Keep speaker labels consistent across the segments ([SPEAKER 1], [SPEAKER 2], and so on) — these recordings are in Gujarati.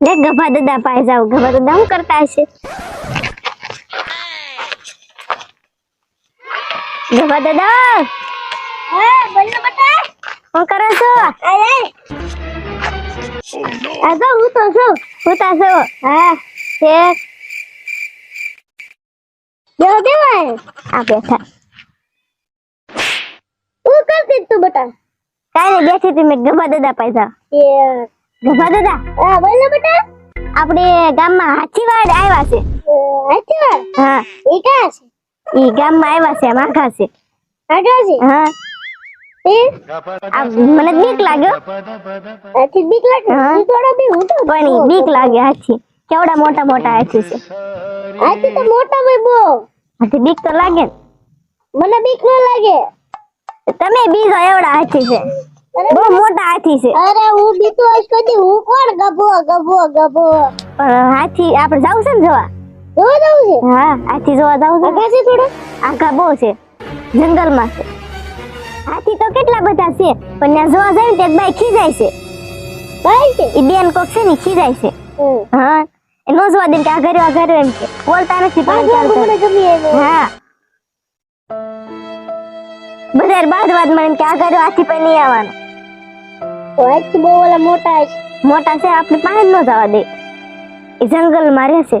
[SPEAKER 1] લે ગભા દાદા પાસે જાવ ગભા દાદા શું કરતા હશે? ગભા દાદા!
[SPEAKER 2] હા બોલો બટા.
[SPEAKER 1] શું કરો છો?
[SPEAKER 2] અરે
[SPEAKER 1] આ તો હું તો છું. હું તો છો. હા. છે
[SPEAKER 2] જો કેવાય
[SPEAKER 1] આ બેઠા.
[SPEAKER 2] હું કરતી તું બટા?
[SPEAKER 1] કાંઈ નહીં બેઠી તી મેં ગભા દાદા પાસે જાવ ગભા દાદા
[SPEAKER 2] હા બોલો બેટા.
[SPEAKER 1] આપણે ગામમાં હાથીવાડ આવ્યા છે.
[SPEAKER 2] હાથીવાડ?
[SPEAKER 1] હા.
[SPEAKER 2] એ ક્યાં છે?
[SPEAKER 1] ઈ ગામમાં આવ્યા છે માખા છે.
[SPEAKER 2] આગળ છે?
[SPEAKER 1] હા. મને બીક લાગ્યો.
[SPEAKER 2] હાથી બીક લાગે
[SPEAKER 1] હા.
[SPEAKER 2] થોડો બી હું તો
[SPEAKER 1] પણ બીક લાગે હાથી. કેવડા મોટા મોટા હાથી છે.
[SPEAKER 2] આથી તો મોટા ભાઈ બહુ.
[SPEAKER 1] હાથી બીક તો લાગે
[SPEAKER 2] મને બીક ન લાગે.
[SPEAKER 1] તમે બીજો એવડા હાથી છે. બહુ મોટા હાથી છે.
[SPEAKER 2] અરે હું બીતો આજ કદી હું કોણ? ગભો ગભો ગભો.
[SPEAKER 1] પણ હાથી આપણે જાવ છે ને જોવા?
[SPEAKER 2] જોવા જાવ છે?
[SPEAKER 1] હા હાથી જોવા જાવ છે
[SPEAKER 2] આગળ છે થોડો?
[SPEAKER 1] આખા બહુ છે. જંગલમાં છે. હાથી તો કેટલા બધા છે પણ ત્યાં જોવા જાય ને તે બાઈ ખીજાય છે.
[SPEAKER 2] કઈ છે?
[SPEAKER 1] ઈ બેન કોક છે ને ખીજાય છે. હા એ નો જોવા દે કે આ ઘરે આ ઘરે એમ કે બોલતા નથી પણ ચાલતા હા. બધા બાદ બાદ મને કે આ ઘરે હાથી પર નહીં આવવાનું.
[SPEAKER 2] આજથી બહુ ઓલા મોટા છે
[SPEAKER 1] મોટા છે આપણે પાસે ન જવા દે. એ જંગલમાં રહે છે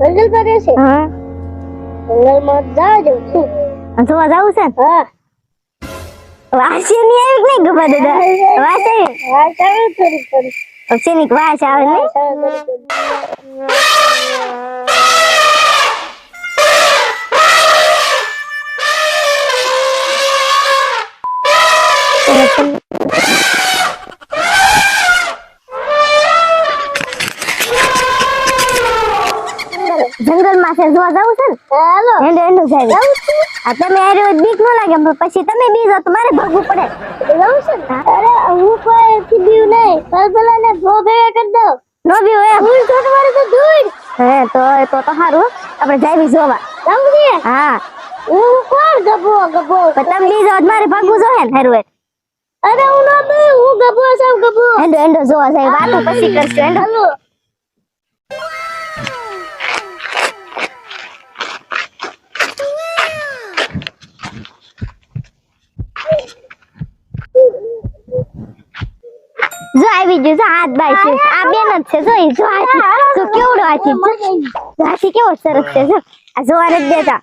[SPEAKER 2] જંગલ પર રહેશે?
[SPEAKER 1] હા.
[SPEAKER 2] જંગલમાં જાવ જવું
[SPEAKER 1] છું જોવા જવું છે ને?
[SPEAKER 2] હા.
[SPEAKER 1] વાસી નહીં આવી નહીં ગભા દાદા. વાસે
[SPEAKER 2] થોડી થોડી.
[SPEAKER 1] આવે નહીં?
[SPEAKER 2] થોડી થોડી
[SPEAKER 1] છે જોવા જવું છે ને?
[SPEAKER 2] હાલો
[SPEAKER 1] એંડો જાય આ તમે આરે બીક ન લાગે પણ પછી તમે બીજો તો મારે ભાગવું પડે.
[SPEAKER 2] જવું છે ને? અરે હું કોઈ થી બીવ નહીં. પર ને ભો ભેગા કરી દો
[SPEAKER 1] નો બીવ એ
[SPEAKER 2] હું તો તમારે તો દૂર
[SPEAKER 1] હે તો તો તો સારું આપણે જાવી જોવા.
[SPEAKER 2] જવું છે?
[SPEAKER 1] હા.
[SPEAKER 2] હું કોણ ગબો
[SPEAKER 1] પણ તમે બીજો મારે ભાગવું જોઈએ ને હારું
[SPEAKER 2] અરે હું ના બે હું ગભો છું ગબો
[SPEAKER 1] એંડો એંડો જોવા જાય વાતો પછી કરશું એંડો
[SPEAKER 2] હાલો.
[SPEAKER 1] જો જો હાથ બાય છે. આ બેન જ છે જો જો હાથી. જો કેવડો હાથી? હાથી કેવો સરસ છે જો. આ જોવા જ દેતા.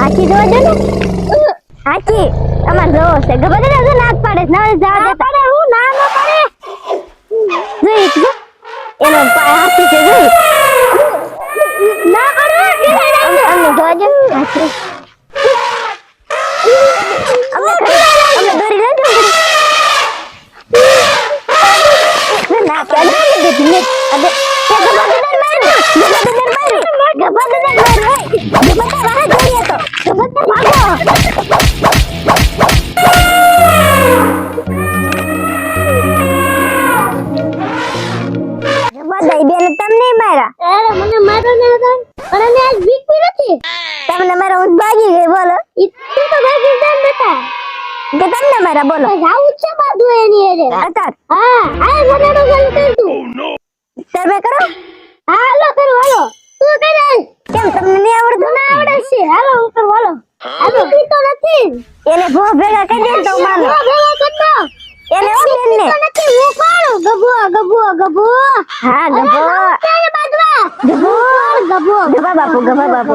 [SPEAKER 1] હાથી જોવા દે ને. હાથી અમાર જોવો છે. ખબર છે ને જો નાક પાડે ના જવા દેતા. હું ના ના પાડે. જો એક જો. એનો પાય હાથી છે જો. ના પાડે અમને જોવા દે. હાથી. કે બોલો.
[SPEAKER 2] જાવું છે બાજુ એની અરે
[SPEAKER 1] અતાર.
[SPEAKER 2] હા આ ઘરેડો ગલ કર તું.
[SPEAKER 1] તમે કરો.
[SPEAKER 2] હાલો કરો હાલો. તું કઈ
[SPEAKER 1] કેમ તમને નહીં આવડતું?
[SPEAKER 2] ના આવડે છે. હાલો હું. કરું હાલો હાલો પીતો નથી.
[SPEAKER 1] એને ભો ભેગા કરી દે તો માનો.
[SPEAKER 2] ભેગા ભેગા કર દો
[SPEAKER 1] એને ઓ બેન ને.
[SPEAKER 2] પીતો નથી હું કોણ? ગભો ગભો ગભો
[SPEAKER 1] હા
[SPEAKER 2] બાજવા
[SPEAKER 1] ગભો
[SPEAKER 2] ગભો
[SPEAKER 1] ગભા બાપુ ગબા બાપુ.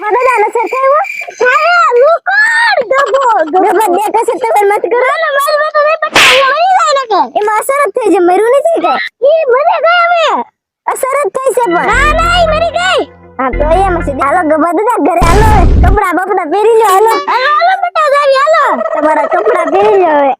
[SPEAKER 1] વડોદરાનો સરખાવ્યો?
[SPEAKER 2] હા લુકોડ ગબો
[SPEAKER 1] ગબર બે કસે તો મત કરો.
[SPEAKER 2] ના મારી બેટો નહીં પટા મરી જાય ને કે.
[SPEAKER 1] એમાં અસર જ થઈ છે મર્યું નથી કે?
[SPEAKER 2] ઈ મરી ગઈ હવે.
[SPEAKER 1] અસર જ થઈ છે પણ.
[SPEAKER 2] ના ના ઈ મરી ગઈ.
[SPEAKER 1] હા તો એમ છે હાલો ગબર દાદા ઘરે હાલો કપડા બપડા પહેરી લો હાલો.
[SPEAKER 2] હાલો હાલો બેટા જાવી હાલો.
[SPEAKER 1] તમારા કપડા પહેરી લો હવે.